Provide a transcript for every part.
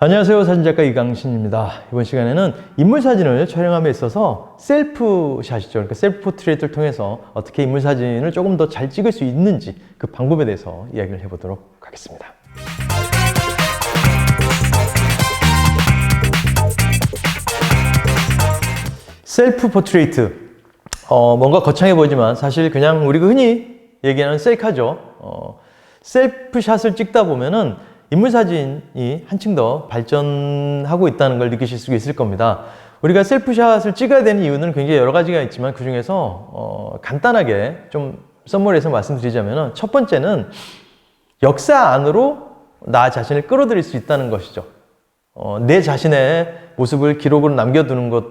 안녕하세요. 사진작가 이강신입니다. 이번 시간에는 인물 사진을 촬영함에 있어서 셀프샷이죠. 그러니까 셀프 포트레이트를 통해서 어떻게 인물 사진을 조금 더 잘 찍을 수 있는지 그 방법에 대해서 이야기를 해보도록 하겠습니다. 셀프 포트레이트. 어, 뭔가 거창해 보이지만 사실 그냥 우리가 흔히 얘기하는 셀카죠. 어, 셀프샷을 찍다 보면은 인물 사진이 한층 더 발전하고 있다는 걸 느끼실 수 있을 겁니다. 우리가 셀프샷을 찍어야 되는 이유는 굉장히 여러 가지가 있지만 그 중에서 어, 간단하게 좀 썸머리해서 말씀드리자면은 첫 번째는 역사 안으로 나 자신을 끌어들일 수 있다는 것이죠. 어, 내 자신의 모습을 기록으로 남겨두는 것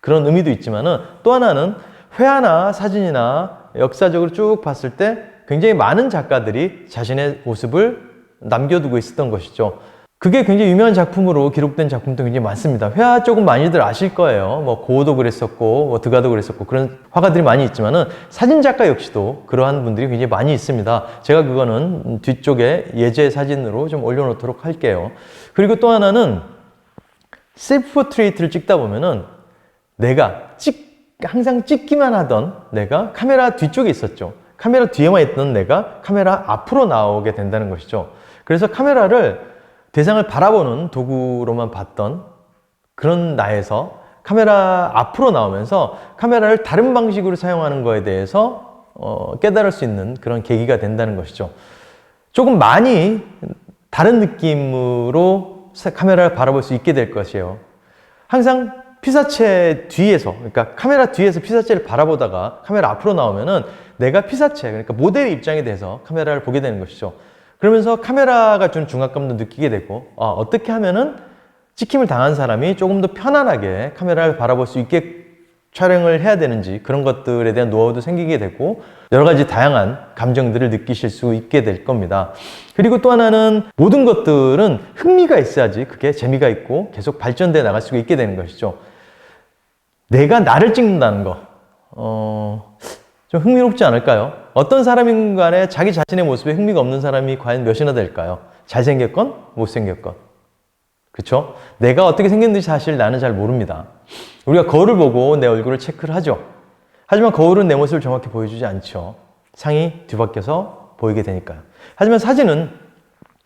그런 의미도 있지만은 또 하나는 회화나 사진이나 역사적으로 쭉 봤을 때 굉장히 많은 작가들이 자신의 모습을 남겨두고 있었던 것이죠. 그게 굉장히 유명한 작품으로 기록된 작품도 굉장히 많습니다. 회화 조금 많이들 아실 거예요. 뭐 고어도 그랬었고, 뭐 드가도 그랬었고 그런 화가들이 많이 있지만은 사진 작가 역시도 그러한 분들이 굉장히 많이 있습니다. 제가 그거는 뒤쪽에 예제 사진으로 좀 올려놓도록 할게요. 그리고 또 하나는 셀프 포트레이트를 찍다 보면은 내가 찍 항상 찍기만 하던 내가 카메라 뒤쪽에 있었죠. 카메라 뒤에만 있던 내가 카메라 앞으로 나오게 된다는 것이죠. 그래서 카메라를 대상을 바라보는 도구로만 봤던 그런 나에서 카메라 앞으로 나오면서 카메라를 다른 방식으로 사용하는 거에 대해서 어, 깨달을 수 있는 그런 계기가 된다는 것이죠. 조금 많이 다른 느낌으로 카메라를 바라볼 수 있게 될 것이에요. 항상 피사체 뒤에서, 그러니까 카메라 뒤에서 피사체를 바라보다가 카메라 앞으로 나오면은 내가 피사체, 그러니까 모델의 입장에 대해서 카메라를 보게 되는 것이죠. 그러면서 카메라가 주는 중압감도 느끼게 되고, 아, 어떻게 하면은 찍힘을 당한 사람이 조금 더 편안하게 카메라를 바라볼 수 있게 촬영을 해야 되는지 그런 것들에 대한 노하우도 생기게 되고 여러 가지 다양한 감정들을 느끼실 수 있게 될 겁니다. 그리고 또 하나는 모든 것들은 흥미가 있어야지 그게 재미가 있고 계속 발전돼 나갈 수 있게 되는 것이죠. 내가 나를 찍는다는 거, 어, 좀 흥미롭지 않을까요? 어떤 사람인 간에 자기 자신의 모습에 흥미가 없는 사람이 과연 몇이나 될까요? 잘생겼건, 못생겼건. 그쵸? 내가 어떻게 생겼는지 사실 나는 잘 모릅니다. 우리가 거울을 보고 내 얼굴을 체크를 하죠. 하지만 거울은 내 모습을 정확히 보여주지 않죠. 상이 뒤바뀌어서 보이게 되니까요. 하지만 사진은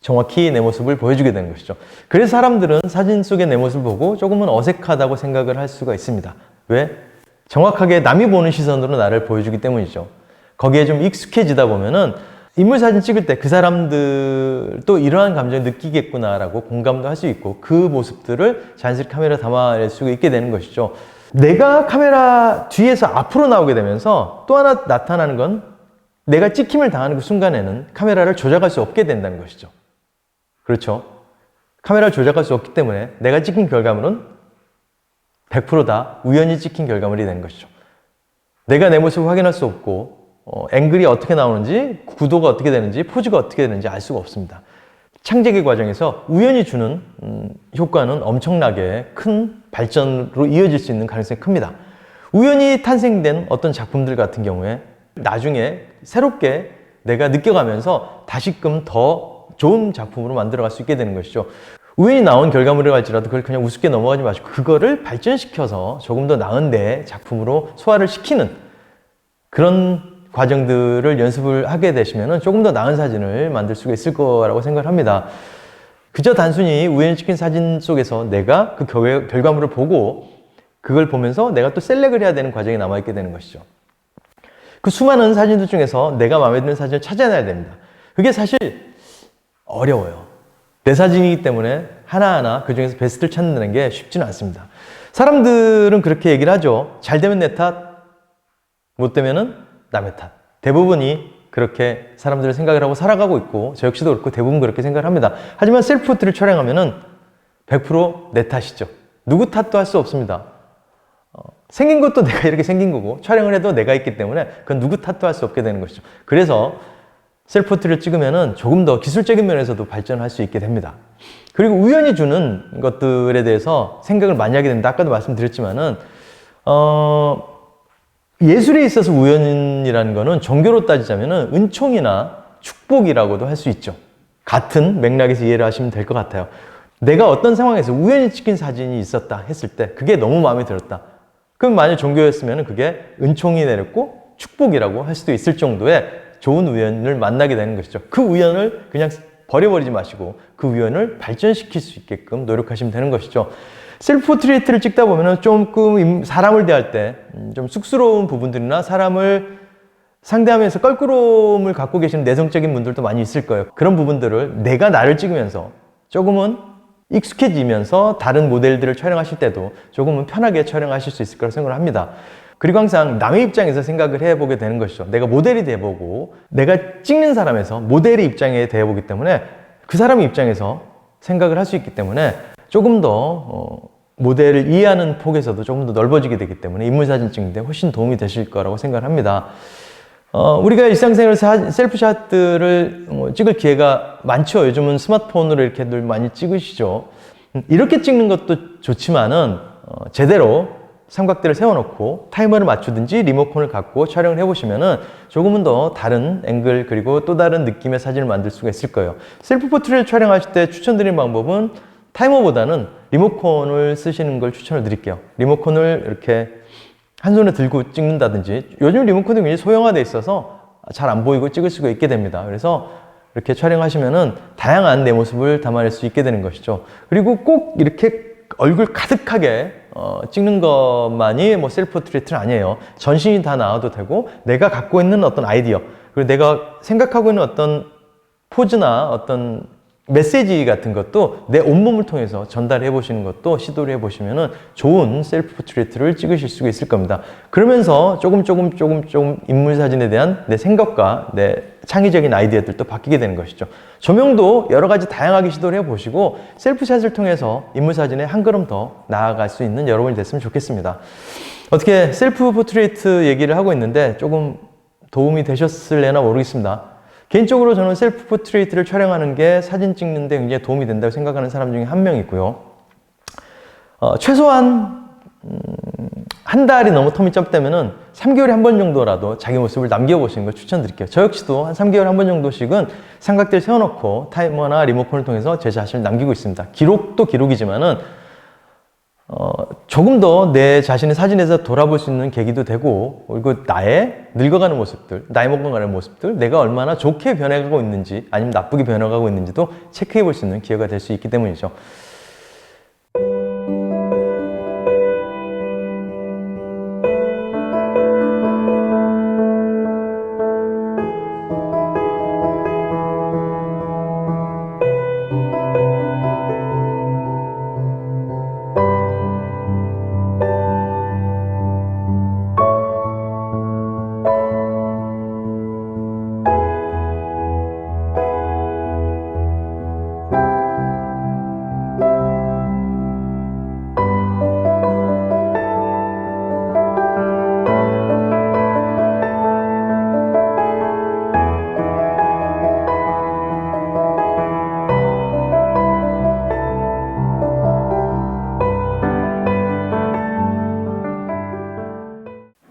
정확히 내 모습을 보여주게 되는 것이죠. 그래서 사람들은 사진 속의 내 모습을 보고 조금은 어색하다고 생각을 할 수가 있습니다. 왜? 정확하게 남이 보는 시선으로 나를 보여주기 때문이죠. 거기에 좀 익숙해지다 보면은 인물 사진 찍을 때 그 사람들도 이러한 감정을 느끼겠구나라고 공감도 할 수 있고 그 모습들을 자연스럽게 카메라에 담아낼 수 있게 되는 것이죠. 내가 카메라 뒤에서 앞으로 나오게 되면서 또 하나 나타나는 건 내가 찍힘을 당하는 그 순간에는 카메라를 조작할 수 없게 된다는 것이죠. 그렇죠. 카메라를 조작할 수 없기 때문에 내가 찍힌 결과물은 100%다 우연히 찍힌 결과물이 되는 것이죠. 내가 내 모습을 확인할 수 없고 어, 앵글이 어떻게 나오는지, 구도가 어떻게 되는지, 포즈가 어떻게 되는지 알 수가 없습니다. 창작의 과정에서 우연히 주는 음, 효과는 엄청나게 큰 발전으로 이어질 수 있는 가능성이 큽니다. 우연히 탄생된 어떤 작품들 같은 경우에 나중에 새롭게 내가 느껴가면서 다시금 더 좋은 작품으로 만들어갈 수 있게 되는 것이죠. 우연히 나온 결과물을 할지라도 그걸 그냥 우습게 넘어가지 마시고 그거를 발전시켜서 조금 더 나은 내 작품으로 소화를 시키는 그런 과정들을 연습을 하게 되시면 조금 더 나은 사진을 만들 수가 있을 거라고 생각을 합니다. 그저 단순히 우연히 찍힌 사진 속에서 내가 그 결- 결과물을 보고 그걸 보면서 내가 또 셀렉을 해야 되는 과정이 남아있게 되는 것이죠. 그 수많은 사진들 중에서 내가 마음에 드는 사진을 찾아내야 됩니다. 그게 사실 어려워요. 내 사진이기 때문에 하나하나 그 중에서 베스트를 찾는 게 쉽지는 않습니다. 사람들은 그렇게 얘기를 하죠. 잘 되면 내 탓, 못 되면은 남의 탓. 대부분이 그렇게 사람들을 생각을 하고 살아가고 있고, 저 역시도 그렇고 대부분 그렇게 생각을 합니다. 하지만 셀프 포트를 촬영하면은 100%내 탓이죠. 누구 탓도 할 수 없습니다. 어, 생긴 것도 내가 이렇게 생긴 거고, 촬영을 해도 내가 있기 때문에 그건 누구 탓도 할 수 없게 되는 것이죠. 그래서 셀프 포트를 찍으면은 조금 더 기술적인 면에서도 발전할 수 있게 됩니다. 그리고 우연히 주는 것들에 대해서 생각을 많이 하게 됩니다. 아까도 말씀드렸지만은, 어, 예술에 있어서 우연이라는 거는 종교로 따지자면 은총이나 축복이라고도 할 수 있죠. 같은 맥락에서 이해를 하시면 될 것 같아요. 내가 어떤 상황에서 우연히 찍힌 사진이 있었다 했을 때 그게 너무 마음에 들었다. 그럼 만약 종교였으면 그게 은총이 내렸고 축복이라고 할 수도 있을 정도의 좋은 우연을 만나게 되는 것이죠. 그 우연을 그냥 버려버리지 마시고 그 우연을 발전시킬 수 있게끔 노력하시면 되는 것이죠. 셀프 포트레이트를 찍다 보면 조금 임- 사람을 대할 때 좀 쑥스러운 부분들이나 사람을 상대하면서 껄끄러움을 갖고 계시는 내성적인 분들도 많이 있을 거예요. 그런 부분들을 내가 나를 찍으면서 조금은 익숙해지면서 다른 모델들을 촬영하실 때도 조금은 편하게 촬영하실 수 있을 거라 생각을 합니다. 그리고 항상 남의 입장에서 생각을 해보게 되는 것이죠. 내가 모델이 돼보고 내가 찍는 사람에서 모델의 입장에 대해보기 때문에 그 사람의 입장에서 생각을 할 수 있기 때문에 조금 더 어, 모델을 이해하는 폭에서도 조금 더 넓어지게 되기 때문에 인물사진 찍는 데 훨씬 도움이 되실 거라고 생각을 합니다. 어, 우리가 일상생활 사, 셀프샷들을 어, 찍을 기회가 많죠. 요즘은 스마트폰으로 이렇게들 많이 찍으시죠. 음, 이렇게 찍는 것도 좋지만은 어, 제대로 삼각대를 세워놓고 타이머를 맞추든지 리모컨을 갖고 촬영을 해보시면은 조금은 더 다른 앵글 그리고 또 다른 느낌의 사진을 만들 수가 있을 거예요. 셀프 포트레이트 촬영하실 때 추천드리는 방법은 타이머보다는 리모컨을 쓰시는 걸 추천을 드릴게요. 리모컨을 이렇게 한 손에 들고 찍는다든지 요즘 리모컨이 굉장히 소형화돼 있어서 잘 안 보이고 찍을 수가 있게 됩니다. 그래서 이렇게 촬영하시면은 다양한 내 모습을 담아낼 수 있게 되는 것이죠. 그리고 꼭 이렇게 얼굴 가득하게 어, 찍는 것만이 뭐 셀프 포트레이트는 아니에요. 전신이 다 나와도 되고 내가 갖고 있는 어떤 아이디어 그리고 내가 생각하고 있는 어떤 포즈나 어떤 메시지 같은 것도 내 온몸을 통해서 전달해 보시는 것도 시도를 해 보시면은 좋은 셀프 포트레이트를 찍으실 수가 있을 겁니다. 그러면서 조금 조금 조금 조금 인물 사진에 대한 내 생각과 내 창의적인 아이디어들도 바뀌게 되는 것이죠. 조명도 여러 가지 다양하게 시도를 해 보시고 셀프샷을 통해서 인물 사진에 한 걸음 더 나아갈 수 있는 여러분이 됐으면 좋겠습니다. 어떻게 셀프 포트레이트 얘기를 하고 있는데 조금 도움이 되셨을래나 모르겠습니다. 개인적으로 저는 셀프 포트레이트를 촬영하는 게 사진 찍는 데 굉장히 도움이 된다고 생각하는 사람 중에 한 명이고요. 어, 최소한 음, 한 달이 너무 텀이 짧다면은 3개월에 한 번 정도라도 자기 모습을 남겨보시는 걸 추천드릴게요. 저 역시도 한 3개월에 한 번 정도씩은 삼각대를 세워놓고 타이머나 리모컨을 통해서 제 자신을 남기고 있습니다. 기록도 기록이지만은 어, 조금 더 내 자신의 사진에서 돌아볼 수 있는 계기도 되고, 그리고 나의 늙어가는 모습들, 나이 먹어가는 모습들, 내가 얼마나 좋게 변해가고 있는지, 아니면 나쁘게 변해가고 있는지도 체크해 볼 수 있는 기회가 될 수 있기 때문이죠.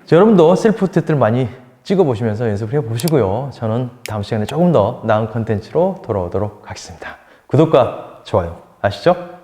자, 여러분도 셀프 포트레이트를 많이 찍어보시면서 연습을 해보시고요. 저는 다음 시간에 조금 더 나은 컨텐츠로 돌아오도록 하겠습니다. 구독과 좋아요 아시죠?